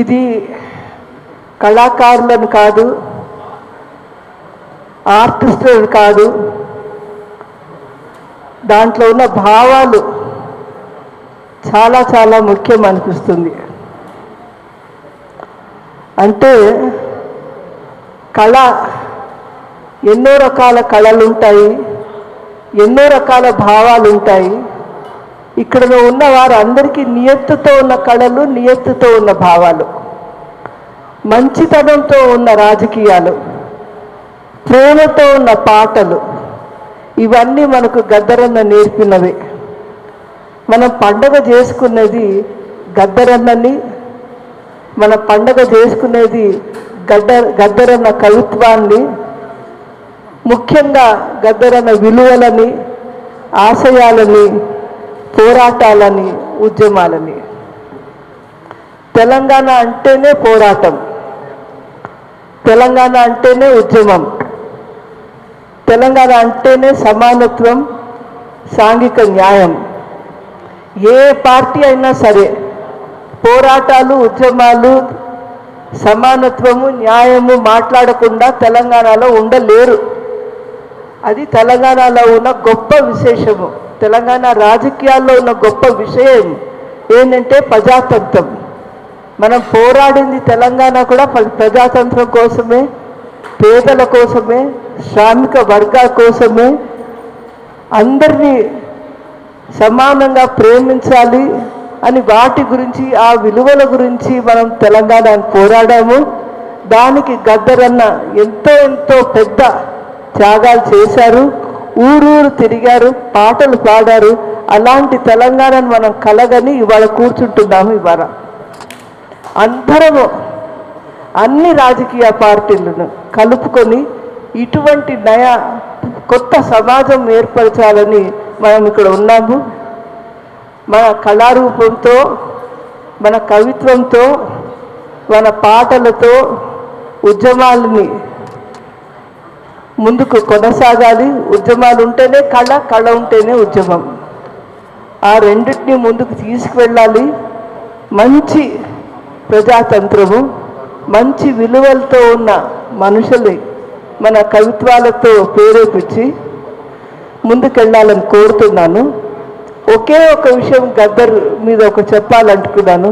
ఇది కళాకారులను కాదు ఆర్టిస్టులను కాదు దాంట్లో ఉన్న భావాలు చాలా చాలా ముఖ్యం అనిపిస్తుంది. అంటే కళ ఎన్నో రకాల కళలు ఉంటాయి ఎన్నో రకాల భావాలు ఉంటాయి. ఇక్కడ ఉన్న వారు అందరికీ నియత్తుతో ఉన్న కళలు నియత్తుతో ఉన్న భావాలు. మంచితనంతో ఉన్న రాజకీయాలు ప్రేమతో ఉన్న పాటలు ఇవన్నీ మనకు గద్దరన్న నేర్పినవి. మనం పండగ చేసుకునేది గద్దరన్నని మన పండగ చేసుకునేది గడ్డ గద్దరన్న కవిత్వాన్ని ముఖ్యంగా గద్దరన్న విలువలని ఆశయాలని పోరాటాలని ఉద్యమాలని. తెలంగాణ అంటేనే పోరాటం. తెలంగాణ అంటేనే ఉద్యమం. తెలంగాణ అంటేనే సమానత్వం సాంఘిక న్యాయం. ఏ పార్టీ అయినా సరే పోరాటాలు ఉద్యమాలు సమానత్వము న్యాయము మాట్లాడకుండా తెలంగాణలో ఉండలేరు. అది తెలంగాణలో ఉన్న గొప్ప విశేషము. తెలంగాణ రాజకీయాల్లో ఉన్న గొప్ప విషయం ఏంటంటే ప్రజాతంత్రం. మనం పోరాడింది తెలంగాణ కూడా ప్రజాతంత్రం కోసమే పేదల కోసమే శ్రామిక వర్గాల కోసమే. అందరినీ సమానంగా ప్రేమించాలి అని వాటి గురించి ఆ విలువల గురించి మనం తెలంగాణ పోరాడాము. దానికి గద్దరన్న ఎంతో ఎంతో పెద్ద త్యాగాలు చేశారు. ఊరూరు తిరిగారు పాటలు పాడారు. అలాంటి తెలంగాణను మనం కలగని ఇవాళ కూర్చుంటున్నాము ఇవాళ. అందరము అన్ని రాజకీయ పార్టీలను కలుపుకొని ఇటువంటి నయ కొత్త సమాజం ఏర్పరచాలని మనం ఇక్కడ ఉన్నాము. మన కళారూపంతో మన కవిత్వంతో మన పాటలతో ఉద్యమాలని ముందుకు కొనసాగాలి. ఉద్యమాలు ఉంటేనే కళ కళ ఉంటేనే ఉద్యమం. ఆ రెండింటిని ముందుకు తీసుకువెళ్ళాలి. మంచి ప్రజాతంత్రము మంచి విలువలతో ఉన్న మనుషుల్ని మన కవిత్వాలతో ప్రేరేపించి ముందుకెళ్ళాలని కోరుతున్నాను. ఒకే ఒక విషయం గద్దర్ మీద ఒక చెప్పాలనుకున్నాను.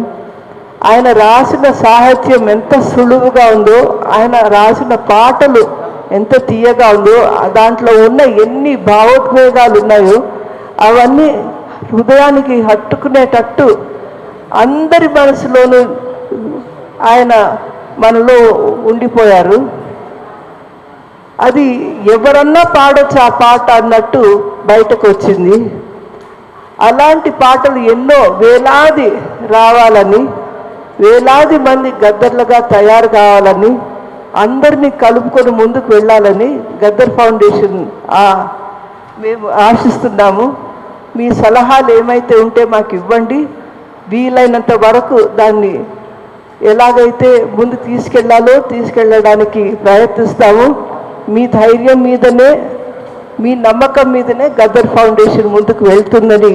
ఆయన రాసిన సాహిత్యం ఎంత సులువుగా ఉందో ఆయన రాసిన పాటలు ఎంత తీయగా ఉందో దాంట్లో ఉన్న ఎన్ని భావోద్వేగాలు ఉన్నాయో అవన్నీ హృదయానికి హట్టుకునేటట్టు అందరి మనసులోనూ ఆయన మనలో ఉండిపోయారు. అది ఎవరన్నా పాడొచ్చు ఆ పాట అన్నట్టు బయటకు వచ్చింది అలాంటి పాటలు ఎన్నో వేలాది రావాలని వేలాది మంది గద్దర్లుగా తయారు కావాలని అందరినీ కలుపుకొని ముందుకు వెళ్ళాలని గద్దర్ ఫౌండేషన్ మేము ఆశిస్తున్నాము. మీ సలహాలు ఏమైతే ఉంటే మాకు ఇవ్వండి. వీలైనంత వరకు దాన్ని ఎలాగైతే ముందు తీసుకెళ్ళాలో తీసుకెళ్ళడానికి ప్రయత్నిస్తాము. మీ ధైర్యం మీదనే మీ నమ్మకం మీదనే గద్దర్ ఫౌండేషన్ ముందుకు వెళ్తుందని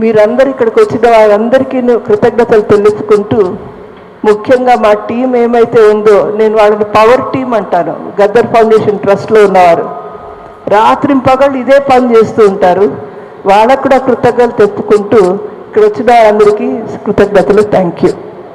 మీరందరూ ఇక్కడికి వచ్చిన వారందరికీ కృతజ్ఞతలు తెలుపుకుంటూ ముఖ్యంగా మా టీం ఏమైతే ఉందో నేను వాళ్ళని పవర్ టీం అంటాను. గద్దర్ ఫౌండేషన్ ట్రస్ట్లో ఉన్నవారు. రాత్రి పగళ్ళు ఇదే పని చేస్తూ ఉంటారు. వాళ్ళకు కూడా కృతజ్ఞతలు తెప్పుకుంటూ ఇక్కడ వచ్చిన అందరికీ కృతజ్ఞతలు. Thank you